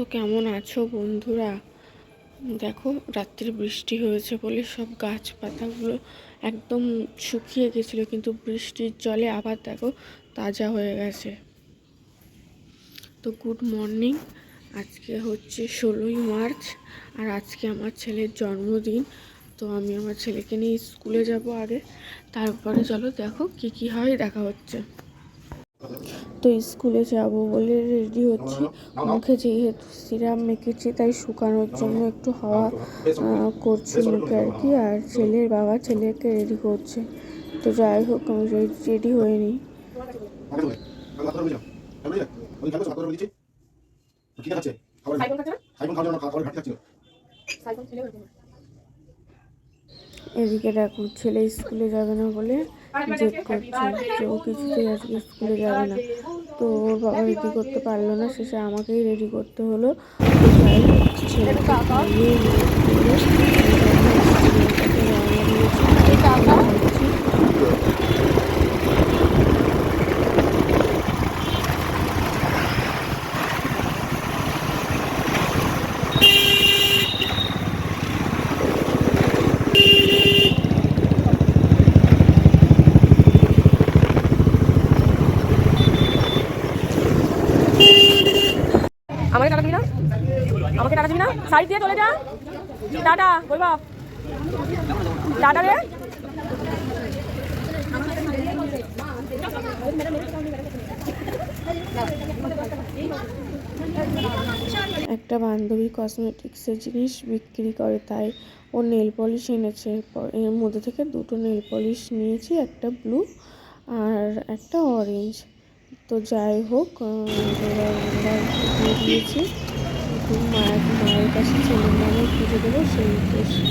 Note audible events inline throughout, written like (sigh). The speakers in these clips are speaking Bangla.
তো কেমন আছো বন্ধুরা? দেখো, রাত্রে বৃষ্টি হয়েছে বলে সব গাছপাতাগুলো একদম শুকিয়ে গেছিল, কিন্তু বৃষ্টির জলে আবার দেখো তাজা হয়ে গেছে। তো গুড মর্নিং। আজকে হচ্ছে ষোলোই মার্চ আর আজকে আমার ছেলের জন্মদিন। তো আমি আমার ছেলেকে নিয়ে স্কুলে যাব আগে। তারপরে চলো দেখো কি কি হয়, দেখা হচ্ছে। তো স্কুলে যাব বলে রেডি হচ্ছি। মুখে যেহেতু সিরাম মেখেছি, তাই শুকানোর জন্য একটু হাওয়া করছি মুখে আর কি। আর ছেলের বাবা ছেলেকে রেডি করছে। তো যাই হোক, আমি রেডি হয়ে এদিকে দেখো, ছেলে স্কুলে যাবে না বলে জেদ করছে যে ও কিছুতেই আজকে স্কুলে যাবে না। তো ওর বাবা রেডি করতে পারল না শেষে আমাকেই রেডি করতে হলো। তো যাই হোক ছেলেকে খাইয়ে ready করে আমি আমার স্কুলের কাছে রওনা দিয়েছি। আমাকে টাকা দিবি না আমাকে সাইড দিয়ে চলে যা। টাটা বৈভব টাটা রে? একটা বান্ধবী কসমেটিক্সের জিনিস বিক্রি করে, তাই ও নেল পলিশ এনেছে। এর মধ্যে থেকে দুটো নেল পলিশ নিয়েছি, একটা ব্লু আর একটা অরেঞ্জ তো যাই হোক দিয়েছি। মায়ের মায়ের কাছে ছেলের নামে পুজো দেবো, সেই উদ্দেশ্যে।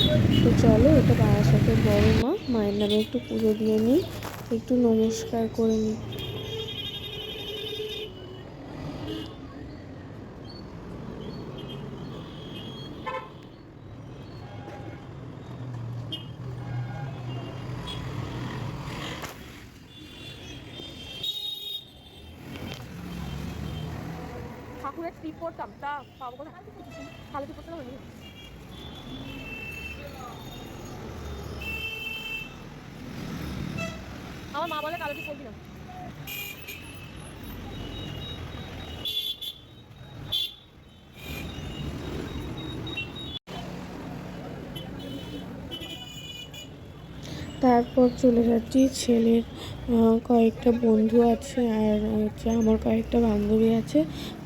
তো চলো, এটা সাথে বড় মা, মায়ের নামে একটু পুজো দিয়ে নিই, একটু নমস্কার করে নিই। আমার মা বলে কালো টিপ পড়বি না। তারপর চলে যাচ্ছি ছেলের কয়েকটা বন্ধু আছে আর হচ্ছে আমার কয়েকটা বান্ধবী আছে।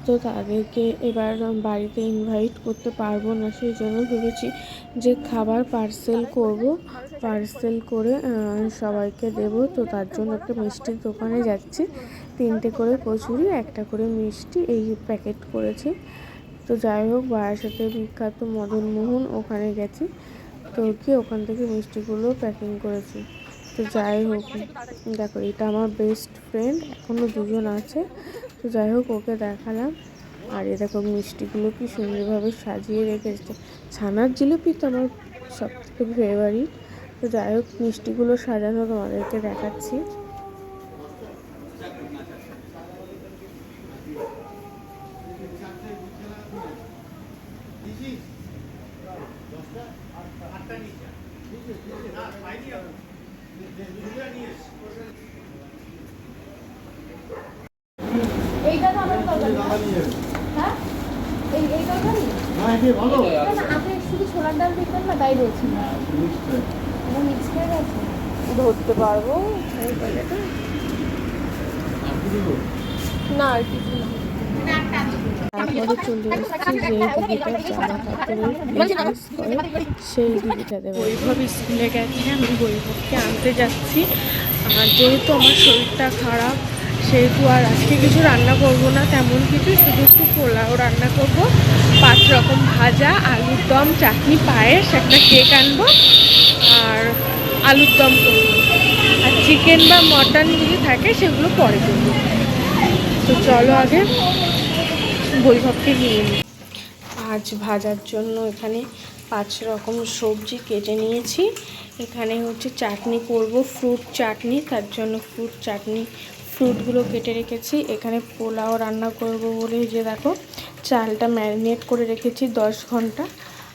তো তাদেরকে এবার বাড়িতে ইনভাইট করতে পারব না, সেই জন্য ভেবেছি যে খাবার পার্সেল করব। পার্সেল করে সবাইকে দেব। তো তার জন্য একটা মিষ্টির দোকানে যাচ্ছি। তিনটে করে কচুরি, একটা করে মিষ্টি এই প্যাকেট করেছি। তো যাই হোক বারাসাতের বিখ্যাত মদনমোহন, ওখানে গেছি। তো কি, ওখান থেকে মিষ্টিগুলো প্যাকিং করেছি। তো যাই হোক, দেখো, এটা আমার বেস্ট ফ্রেন্ড এখনও দুজন আছে। তো যাই হোক, ওকে দেখালাম। আর এ দেখো, মিষ্টিগুলো কি সুন্দরভাবে সাজিয়ে রেখেছে। ছানার জিলিপি তো আমার সব থেকে ফেভারিট তো যাই হোক, মিষ্টিগুলো সাজানো তোমাদেরকে দেখাচ্ছি। এইটা তো আমার তরকারি হ্যাঁ এই এই তরকারি না না আপনি শুধু ছোলার ডাল দেখবেন না। তাই বলছি এটা মিক্স ধরতে পারব না, আর কিছু না। তারপরে চলে এসেছি যে দিদিটার জামা কাপড়ের বিজনেস করে সেই দিদিটা দেবে বৈভব স্কুলে গেছে আমি বৈভবকে আনতে যাচ্ছি। আর যেহেতু আমার শরীরটা খারাপ সেহেতু আর আজকে কিছু রান্না করব না তেমন কিছু শুধু একটু পোলাও রান্না করব। পাঁচ রকম ভাজা আলুর দম চাটনি পায়েস একটা কেক আনব আর আলুর দম করব। আর চিকেন বা মটন যদি থাকে সেগুলো পরে করব। তো চলো আগে। বৈভবকে নিয়ে আজ ভাজার জন্য এখানে পাঁচ রকম সবজি কেটে নিয়েছি। এখানে হচ্ছে চাটনি করব, ফ্রুট চাটনি, তার জন্য ফ্রুট চাটনি, ফ্রুটগুলো কেটে রেখেছি। এখানে পোলাও রান্না করব বলে যে দেখো, চালটা ম্যারিনেট করে রেখেছি দশ ঘণ্টা।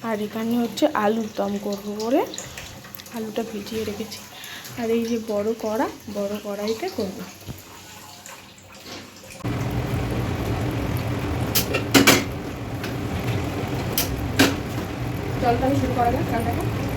আর এখানে হচ্ছে আলুর দম করব বলে আলুটা ভিজিয়ে রেখেছি। আর এই যে বড় কড়া, বড় কড়াইতে করব। জলটা শুরু করা যাক চালটাকে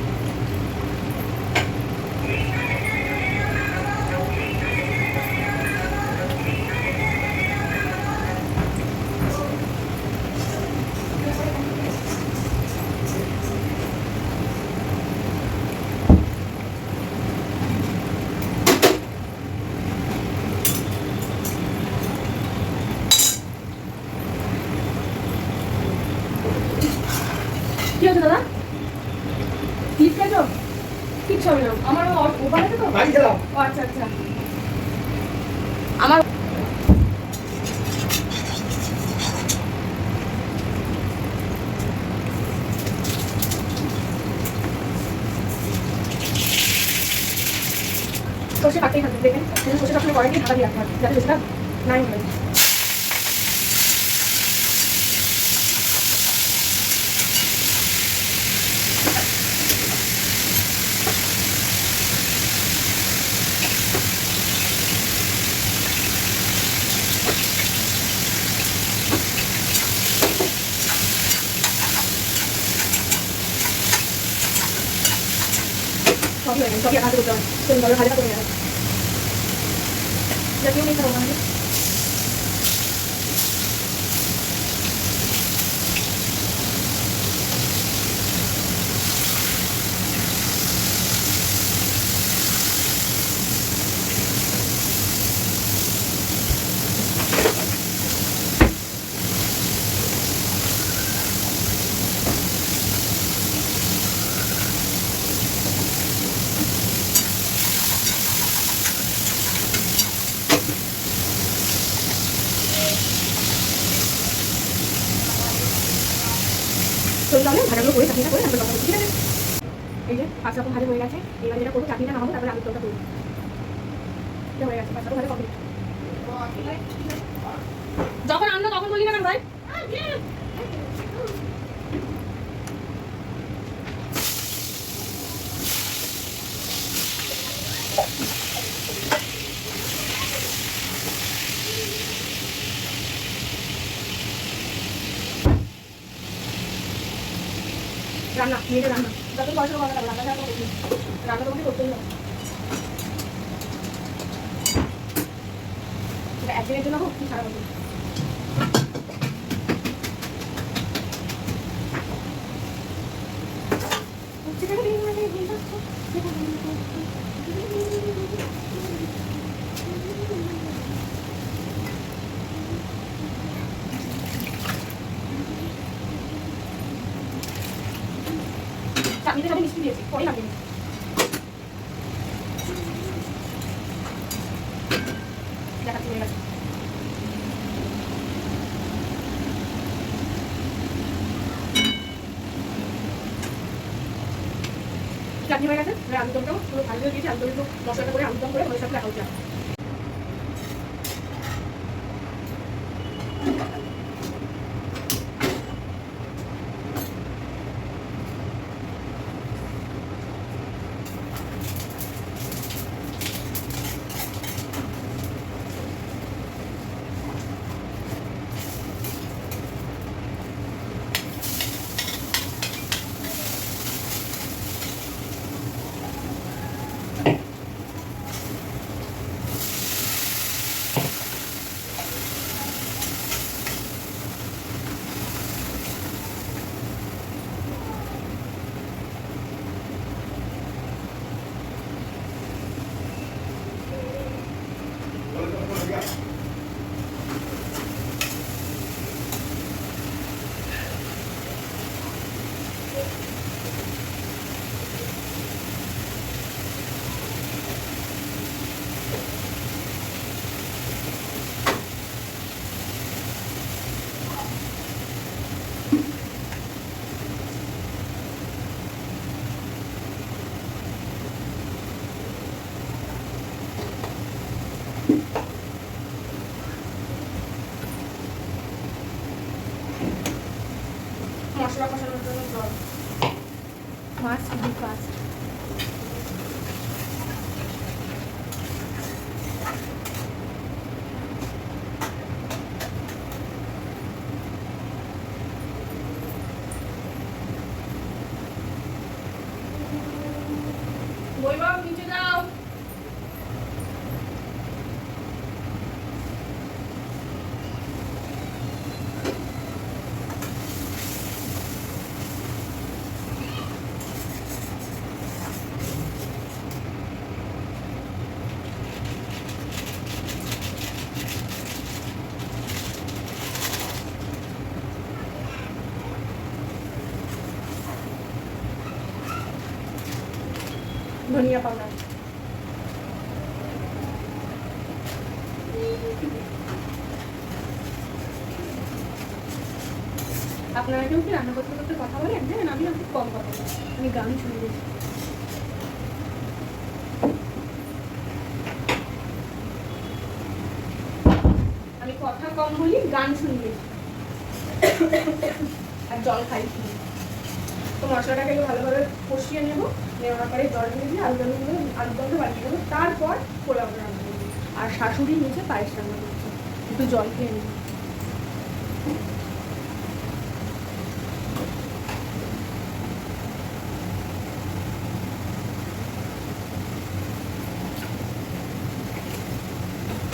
সবই হয়ে গেছে সবই হাতে করতে হবে সেম ভাবে ভাজাটা করে নেবে জাতীয় নেই খাব আমাদের তো ঠিক আছে? এই যে, পাঁচ রকম ভাজা হয়ে গেছে। এবার যেটা করব, চাটনিটা নামাবো, তারপরে আলুর দমটা করব। হয়ে গেছে, পাঁচ রকম ভাজা কমপ্লিট যখন আনলো তখন বলি না কেন ভাই রান্না, মেয়েদের রান্না। যত পয়সা করা যাবে রান্না ছাড়া রান্না তোমাকে করতেই হবে। একদিনের জন্য হোক কি সারা বছর চাটনিতে সাথে মিষ্টি চাটনি হয়ে গেছে। আলুদমটাও পুরো ভালো আলুদম মশলাটা করে আলুদম করে ওই সাথে রাখা Bye. Máximo de 4. ধনিয়া পাউডার আপনারা কেউ কি রান্না করতে করতে কথা বলেন হ্যাঁ আমি খুব কম কথা আমি গান শুনি। আমি কথা কম বলি, গান শুনি। আর জল খাই শুনি তো মশলাটাকে ভালোভাবে কষিয়ে নেব। নেওয়ার পরে জল দিয়ে দিয়ে আলু দমগুলো আলু দমটা বানিয়ে দেবো। তারপর পোলাও রান্না করব। আর শাশুড়ি নিচে পায়েস রান্না করছে। একটু জল খেয়ে নেব।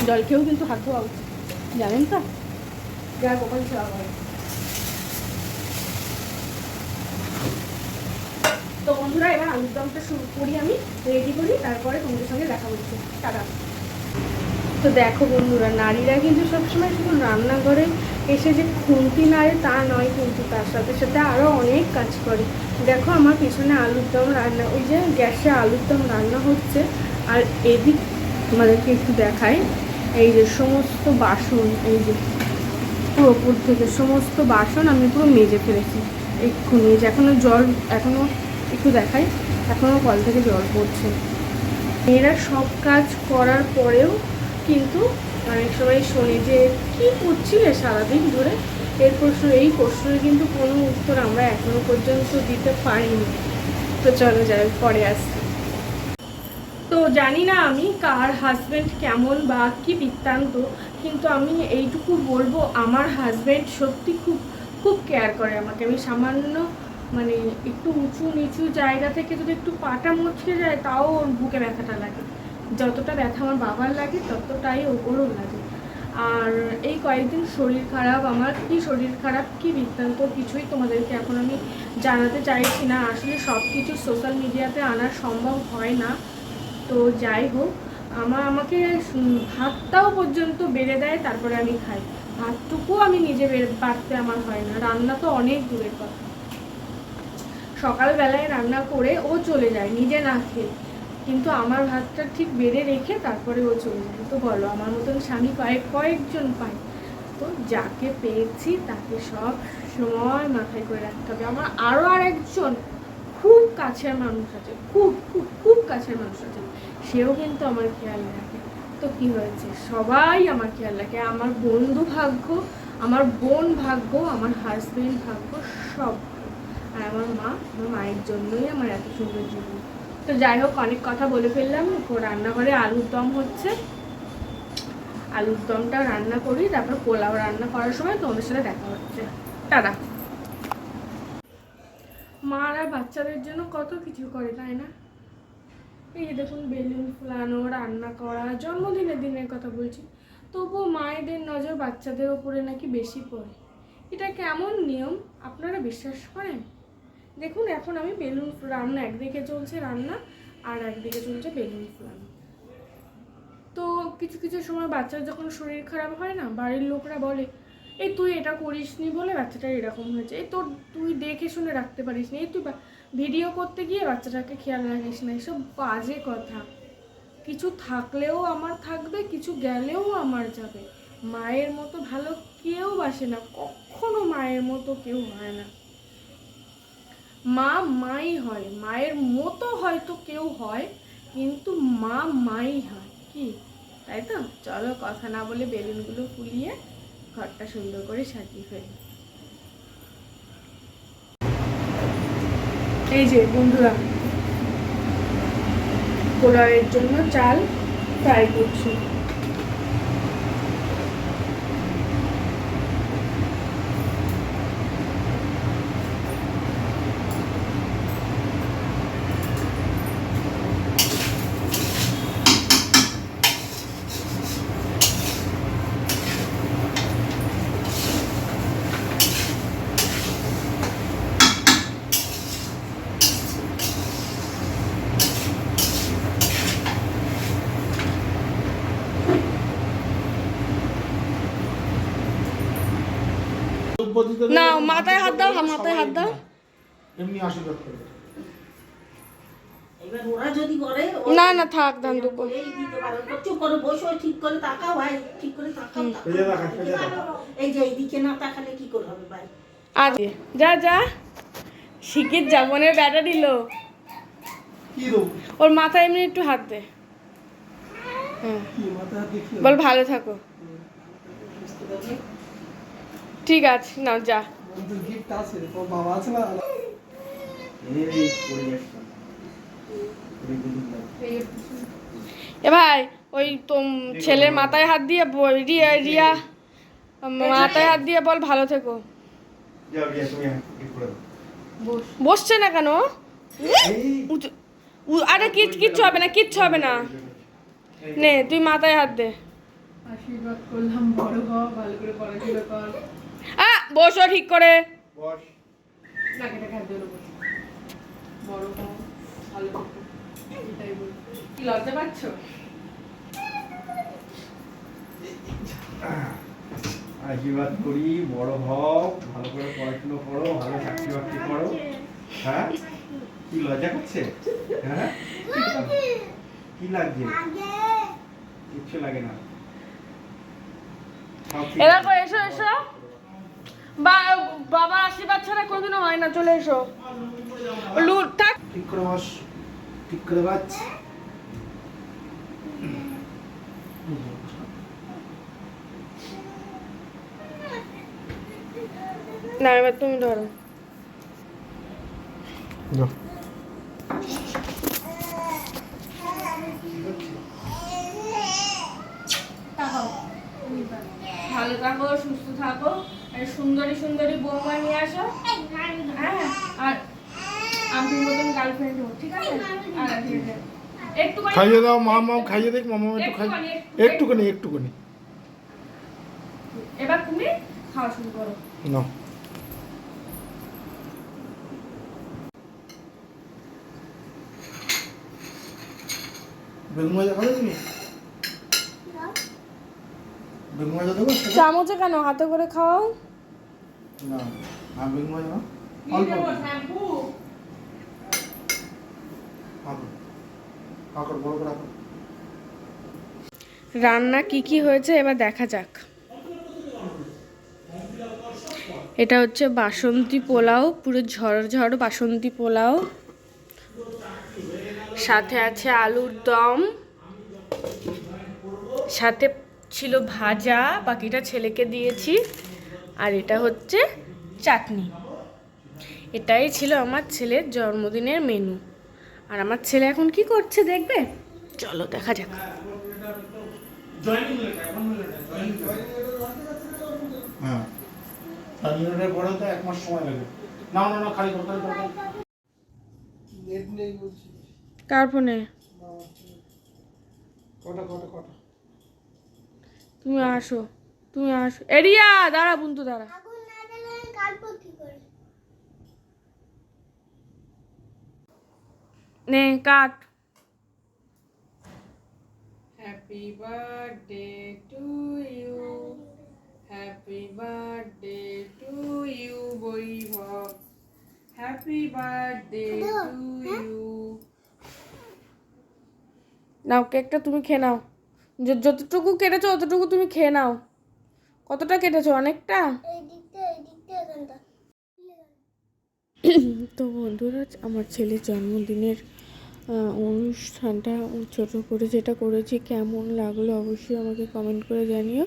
জল খেয়েও কিন্তু হাত ধোয়া উচিত। জানেন তো? যা কপাল সেবা করে তো বন্ধুরা, এবার আলুর দমটা শুরু করি আমি। রেডি করি, তারপরে তোমাদের সঙ্গে দেখা হচ্ছে। টাটা। তো দেখো বন্ধুরা, নারীরা কিন্তু সবসময় শুধু রান্নাঘরে এসে যে খুন্তি নাড়ে তা নয় কিন্তু তার সাথে সাথে আরও অনেক কাজ করে। দেখো আমার পিছনে আলুর দম রান্না, ওই যে গ্যাসে আলুর দম রান্না হচ্ছে। আর এদিক তোমাদেরকে একটু দেখায় এই যে সমস্ত বাসন, এই যে পুরো ওপর থেকে সমস্ত বাসন আমি পুরো মেজে ফেলেছি। এক্ষুনি যে এখনও জল এখনও একটু দেখাই। এখনও কল থেকে জল পড়ছে। মেয়েরা সব কাজ করার পরেও কিন্তু অনেক সময় শোনে যে, কী করছিলে সারাদিন ধরে? এর প্রশ্ন, এই প্রশ্নের কিন্তু কোনো উত্তর আমরা এখনও পর্যন্ত দিতে পারিনি। তো চলো যাই, পরে আসছি। তো জানি না আমি কার হাজব্যান্ড কেমন বা কি বৃত্তান্ত, কিন্তু আমি এইটুকু বলব, আমার হাজব্যান্ড সত্যি খুব খুব কেয়ার করে আমাকে। আমি সামান্য মানে একটু উঁচু নিচু জায়গা থেকে যদি একটু পাটা মুচকে যায়, তাও ওর বুকে ব্যথাটা লাগে। যতটা ব্যথা আমার বাবার লাগে, ততটাই ও- ওরও লাগে। আর এই কয়েকদিন শরীর খারাপ, আমার কি শরীর খারাপ, কি বৃত্তান্ত, কিছুই তোমাদেরকে এখন আমি জানাতে চাইছি না। আসলে সব কিছু সোশ্যাল মিডিয়াতে আনা সম্ভব হয় না। তো যাই হোক আমার আমাকে ভাতটাও পর্যন্ত বেড়ে দেয়, তারপরে আমি খাই। ভাতটুকুও আমি নিজে বেড়ে বাড়তে আমার হয় না। রান্না তো অনেক দূরের কথা। সকালবেলায় রান্না করে ও চলে যায়, নিজে না খেয়ে। কিন্তু আমার ভাতটা ঠিক বেড়ে রেখে তারপরে ও চলে যায়। তো বলো, আমার মতন স্বামী কয়েক, কয়েকজন পায়। তো যাকে পেয়েছি তাকে সব সময় মাথায় করে রাখতে হবে। আমার আরও আর একজন খুব কাছের মানুষ আছে, খুব খুব খুব কাছের মানুষ আছে। সেও কিন্তু আমার খেয়াল রাখে। তো কি হয়েছে? সবাই আমার খেয়াল রাখে। আমার বন্ধু ভাগ্য, আমার বোন ভাগ্য, আমার হাজবেন্ড ভাগ্য সব। আর আমার মা, আমার মায়ের জন্যই আমার এত সুন্দর জীবন। তো যাই হোক, অনেক কথা বলে ফেললাম। রান্নাঘরে আলুর দম হচ্ছে। আলুর দমটা রান্না করি, তারপর পোলাও রান্না করার সময় তোমাদের সাথে দেখা হচ্ছে। টাটা। মারা বাচ্চাদের জন্য কত কিছু করে, তাই না? এই দেখুন, বেলুন ফুলানো, রান্না করা, জন্মদিনের দিনের কথা বলছি। তবুও মায়েদের নজর বাচ্চাদের ওপরে নাকি বেশি পড়ে? এটা কেমন নিয়ম? আপনারা বিশ্বাস করেন? দেখুন, এখন আমি বেলুন রান্না, একদিকে চলছে রান্না আর একদিকে চলছে বেলুন ফুলানো তো কিছু কিছু সময় বাচ্চার যখন শরীর খারাপ হয় না, বাড়ির লোকরা বলে এই তুই এটা করিসনি বলে বাচ্চাটা এরকম হয়েছে। এই তোর, তুই দেখে শুনে রাখতে পারিস না। এই তুই ভিডিও করতে গিয়ে বাচ্চাটাকে খেয়াল রাখিস না। এসব বাজে কথা। কিছু থাকলেও আমার থাকবে, কিছু গেলেও আমার যাবে। মায়ের মতো ভালো কেউ বাসে না। কখনো মায়ের মতো কেউ হয় না। মা মাই হয়। মায়ের মতো হয়তো কেউ হয়, কিন্তু মা মাই হয়। কি? তাই তো? চলো কথা না বলে বেলুনগুলো ফুলিয়ে ঘরটা সুন্দর করে সাজিয়ে ফেলি। এই যে বন্ধুরা, পোলাওয়ের জন্য চাল ফ্রাই করছি। না মাথায় হাত দাও মাথায় হাত দাও। এমনি আশীর্বাদ করবে এবার ওরা যদি করে না না থাক দান দেবো বলেই দিতে পারো চুপ করে বসো ঠিক করে তাকাও ভাই ঠিক করে তাকাও তাকাও। এই যে দেখা এই যে দেখা এই যে এইদিকে না তাকালে কি করে হবে ভাই? আজ যা যা। শিখির জামনের ব্যাটা দিল। কি ওর মাথায় এমনি একটু হাত দে। হ্যাঁ কি মাথা দেখি বল ভালো থাকো। ঠিক আছে নাও যা। আমাদের গিফট আছে তোর বাবা আছে না? এই পরিবেশটা। এ ভাই ওই তোম ছেলের মাথায় হাত দিয়ে বল রিয়া রিয়া মাথায় হাত দিয়ে বল ভালো থেকো। যাও রিয়া তুমি ঠিক করে দাও। বসছে না কেন? আরে কিচ কিচ্ছু হবে না কিচ্ছু হবে না। নে তুই মাথায় হাত দে। আশীর্বাদ করলাম বড় হ ভালো করে পড়াশোনা কর। বসো ঠিক করে। লজ্জা পাচ্ছ? আশীর্বাদ করি বড় হও ভালো করে পড়াশোনা করো ভালো চাকরি বাকরি করো। হ্যাঁ? কি লজ্জা করছে? হ্যাঁ? কি লাগছে? কিচ্ছু লাগে না। সব ঠিক। এরা আছে। কো এসো এসো। বাবা আশীর্বাদ ছাড়া কোনোদিনও হয় না চলে এসো। লু থাক। ঠিক করে বস ঠিক করে বাস না এবার তুমি ধরো। ভালো থাকো সুস্থ থাকো। সুন্দরী সুন্দরী বৌমা নিয়ে আসো। হ্যাঁ আর আমি মতন গার্লফ্রেন্ড হোক ঠিক আছে? আর খাইয়ে দাও মা মাম খাইয়ে দেখ মামা একটু খাই একটুখানি, একটুখানি। এবার তুমি খাওয়া শুরু করো। নাও। বেগুন ভাজা খাবে তুমি? চামচে কেন? হাতে করে খাওয়াও? না আর বেগুন ভাজা না অল্প কাকড় কাকড় বড় করে কাকড় রান্না কি কি হয়েছে এবার দেখা যাক। এটা হচ্ছে বাসন্তী পোলাও পুরো ঝড় ঝড় বাসন্তী পোলাও। সাথে আছে আলুর দম। সাথে ছিল ভাজা বাকিটা ছেলেকে দিয়েছি। আর এটা হচ্ছে চাটনি। এটাই ছিল আমার ছেলের জন্মদিনের মেনু আর আমার ছেলে এখন কি করছে দেখবে? চলো দেখা যাক। হ্যাঁ। চার মিনিটের পরে তো এক মাস সময় লাগে। না না না খালি তরকারি তরকারি নেট নেই বলছি কার ফোনে? কটা কটা কটা? তুমি আসো। তুমি আসো। এরিয়া দাঁড়া বন্ধু দাঁড়া। নে কাট। Happy birthday to you happy birthday to you Vaibhav happy birthday to you নাও কেকটা তুমি খেয়ে নাও। যতটুকু কেটেছো অতটুকু তুমি খেয়ে নাও। কতটা কেটেছো? অনেকটা? (coughs) তো বন্ধুরা আমার ছেলের জন্মদিনের অনুষ্ঠানটা ছোট করে যেটা করেছি কেমন লাগল অবশ্যই আমাকে কমেন্ট করে জানিও।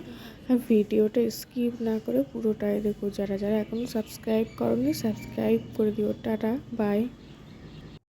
আর ভিডিওটা স্কিপ না করে পুরোটাই দেখো। যারা যারা এখনও সাবস্ক্রাইব করনি সাবস্ক্রাইব করে দিও। Tata bye